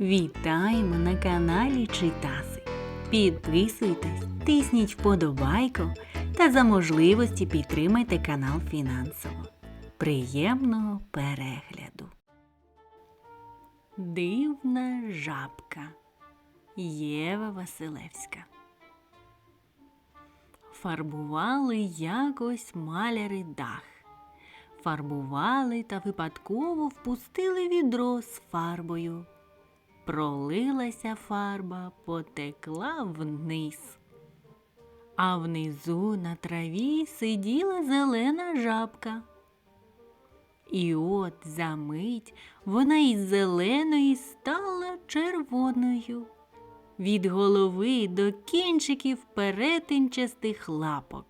Вітаємо на каналі Читаси. Підписуйтесь, тисніть вподобайку та за можливості підтримайте канал фінансово. Приємного перегляду. Дивна жабка Єва Василевська. Фарбували якось маляри дах. Фарбували та випадково впустили відро з фарбою. Пролилася фарба, потекла вниз. А внизу на траві сиділа зелена жабка. І от за мить вона із зеленої стала червоною. Від голови до кінчиків перетинчастих лапок.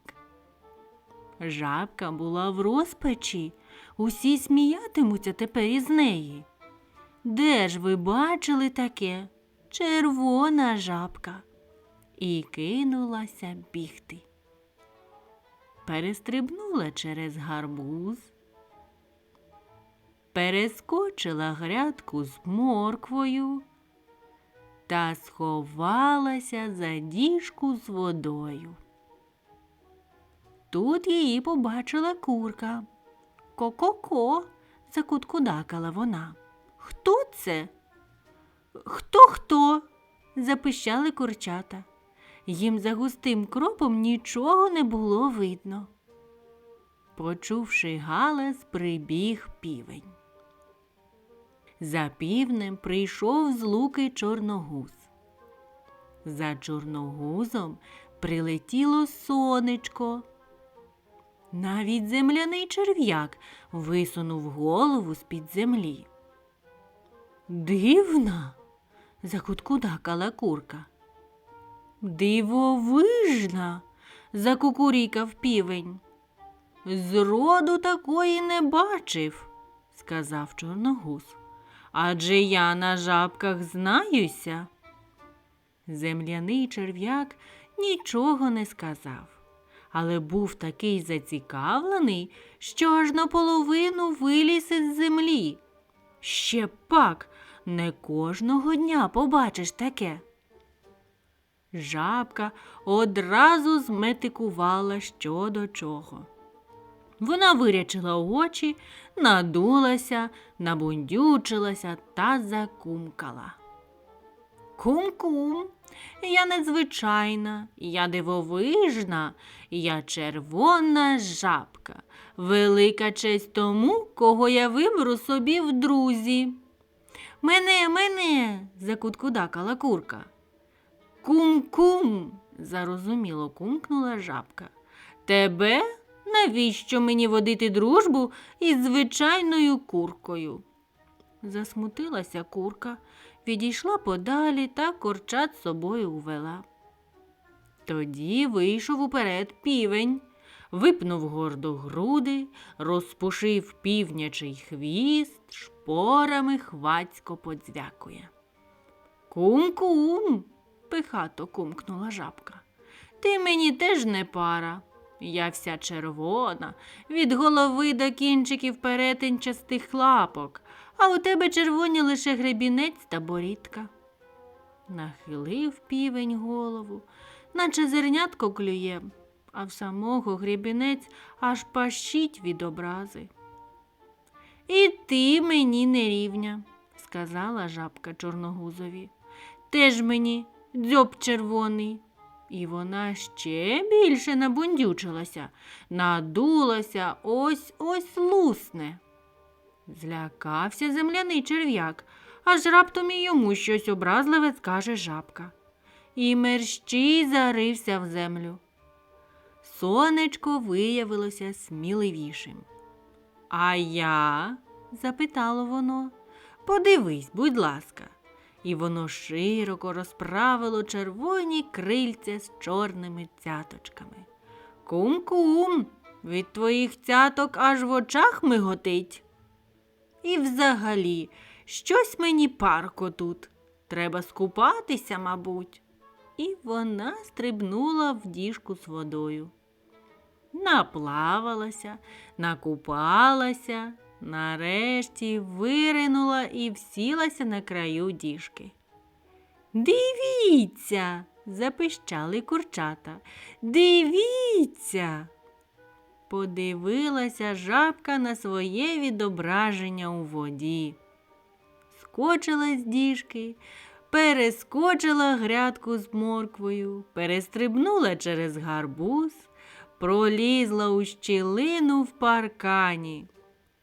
Жабка була в розпачі, усі сміятимуться тепер із неї. Де ж ви бачили таке? Червона жабка. І кинулася бігти. Перестрибнула через гарбуз, перескочила грядку з морквою та сховалася за діжку з водою. Тут її побачила курка. Ко-ко-ко, закуткудакала вона. Хто це? Хто хто? запищали курчата. Їм за густим кропом нічого не було видно. Почувши галас, прибіг півень. За півнем прийшов з луки чорногуз. За чорногузом прилетіло сонечко. Навіть земляний черв'як висунув голову з-під землі. Дивна, закуткудакала курка. Дивовижна, закукурікав півень. Зроду такої не бачив, сказав чорногуз. Адже я на жабках знаюся. Земляний черв'як нічого не сказав, але був такий зацікавлений, що аж наполовину виліз із землі. Ще пак не кожного дня побачиш таке. Жабка одразу зметикувала що до чого. Вона вирячила очі, надулася, набундючилася та закумкала. Кум-кум, я незвичайна, я дивовижна, я червона жабка, велика честь тому, кого я виберу собі в друзі. Мене, мене, закуткудакала курка. Кум-кум, зарозуміло кумкнула жабка. Тебе? Навіщо мені водити дружбу із звичайною куркою? Засмутилася курка, відійшла подалі та корчат собою увела. Тоді вийшов уперед півень, випнув гордо груди, розпушив півнячий хвіст, шпорами хвацько подзвякує. Кум-кум, пихато кумкнула жабка. Ти мені теж не пара. Я вся червона, від голови до кінчиків перетинчастих лапок, а у тебе червоні лише гребінець та борідка. Нахилив півень голову, наче зернятко клює, а в самого гребінець аж пащить від образи. І ти мені не рівня, сказала жабка чорногузові. Теж мені дзьоб червоний. І вона ще більше набундючилася, надулася, ось ось лусне. Злякався земляний черв'як, аж раптом і йому щось образливе скаже жабка. І мерщій зарився в землю. Сонечко виявилося сміливішим. А я? запитало воно. Подивись, будь ласка і воно широко розправило червоні крильця з чорними цяточками. Кум-кум, від твоїх цяток аж в очах миготить. І взагалі, щось мені парко тут. Треба скупатися, мабуть. І вона стрибнула в діжку з водою. Наплавалася, накупалася нарешті виринула і всілася на краю діжки. Дивіться, запищали курчата. Дивіться. Подивилася жабка на своє відображення у воді. Скочила з діжки, перескочила грядку з морквою, перестрибнула через гарбуз, пролізла у щілину в паркані.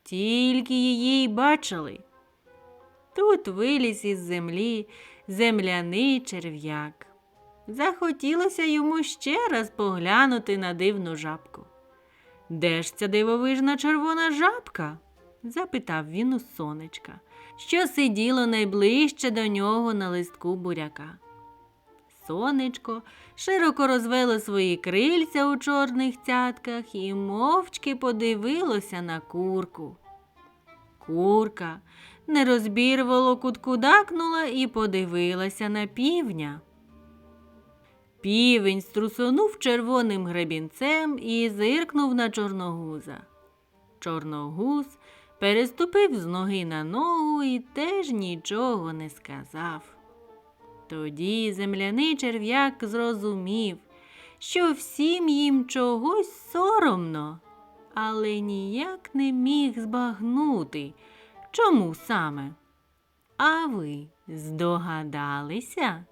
Тільки її й бачили. Тут виліз із землі земляний черв'як. Захотілося йому ще раз поглянути на дивну жабку. Де ж ця дивовижна червона жабка? запитав він у сонечка, що сиділо найближче до нього на листку буряка. Сонечко широко розвело свої крильця у чорних цятках і мовчки подивилося на курку. Курка нерозбірвало куткудакнула і подивилася на півня. Півень струсонув червоним гребінцем і зиркнув на чорногуза. Чорногуз переступив з ноги на ногу і теж нічого не сказав. Тоді земляний черв'як зрозумів, що всім їм чогось соромно, але ніяк не міг збагнути, чому саме. А ви здогадалися?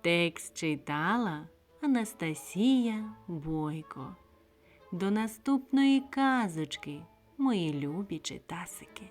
Текст читала Анастасія Бойко. До наступної казочки, мої любі читасики.